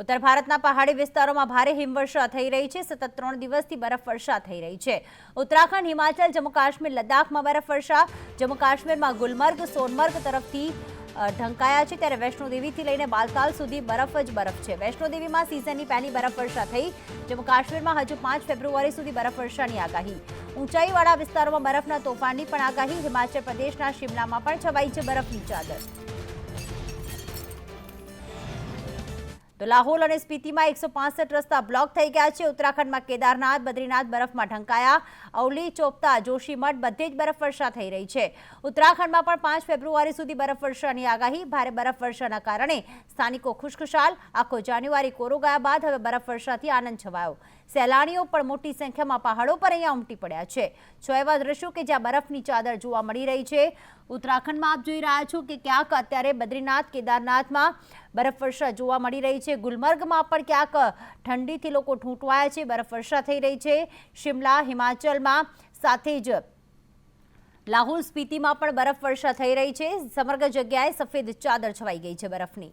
ઉત્તર ભારતના પહાડી વિસ્તારોમાં ભારે હિમવર્ષા થઈ રહી છે. સતત ત્રણ દિવસથી બરફવર્ષા થઈ રહી છે. ઉત્તરાખંડ, હિમાચલ જમ્મુ કાશ્મીર લદ્દાખમાં બરફવર્ષા જમ્મુ કાશ્મીરમાં ગુલમર્ગ, સોનમર્ગ તરફથી ઢંકાયા છે ત્યારે વૈષ્ણોદેવીથી લઈને બાલતાલ સુધી બરફ જ બરફ છે. વૈષ્ણોદેવીમાં સિઝનની પહેલી બરફવર્ષા થઈ. જમ્મુ કાશ્મીરમાં હજુ પાંચ ફેબ્રુઆરી સુધી બરફવર્ષાની આગાહી. ઊંચાઈવાળા વિસ્તારોમાં બરફના તોફાનની પણ આગાહી. હિમાચલ પ્રદેશના શિમલામાં પણ છવાઈ છે બરફની ચાદર. તો લાહોલ અને સ્પીતિમાં એકસો પાંસઠ રસ્તા બ્લોક થઈ ગયા છે. ઉત્તરાખંડમાં કેદારનાથ, બદ્રીનાથ બરફમાં ઢંકાયા. અવલી, ચોપતા જોશીમઠ બધે જ બરફવર્ષા થઈ રહી છે. ઉત્તરાખંડમાં પણ પાંચ ફેબ્રુઆરી સુધી બરફવર્ષાની આગાહી. ભારે બરફવર્ષાના કારણે સ્થાનિકો ખુશખુશાલ. આખો જાન્યુઆરી કોરો ગયા બાદ હવે બરફવર્ષાથી આનંદ છવાયો. સહેલાણીઓ પણ મોટી સંખ્યામાં પહાડો પર અહીંયા ઉમટી પડ્યા છે. છો એવા દ્રશ્યો કે જ્યાં બરફની ચાદર જોવા મળી રહી છે. ઉત્તરાખંડમાં આપ જોઈ રહ્યા છો કે ક્યાંક અત્યારે બદ્રીનાથ, કેદારનાથમાં બરફવર્ષા જોવા મળી રહી છે. ગુલમર્ગમાં પણ ક્યાંક ઠંડીથી લોકો ઠૂંટવાયા છે. બરફવર્ષા થઈ રહી છે. શિમલા, હિમાચલમાં સાથે જ લાહુલ સ્પીતિમાં પણ બરફવર્ષા થઈ રહી છે. સમગ્ર જગ્યાએ સફેદ ચાદર છવાઈ ગઈ છે બરફની.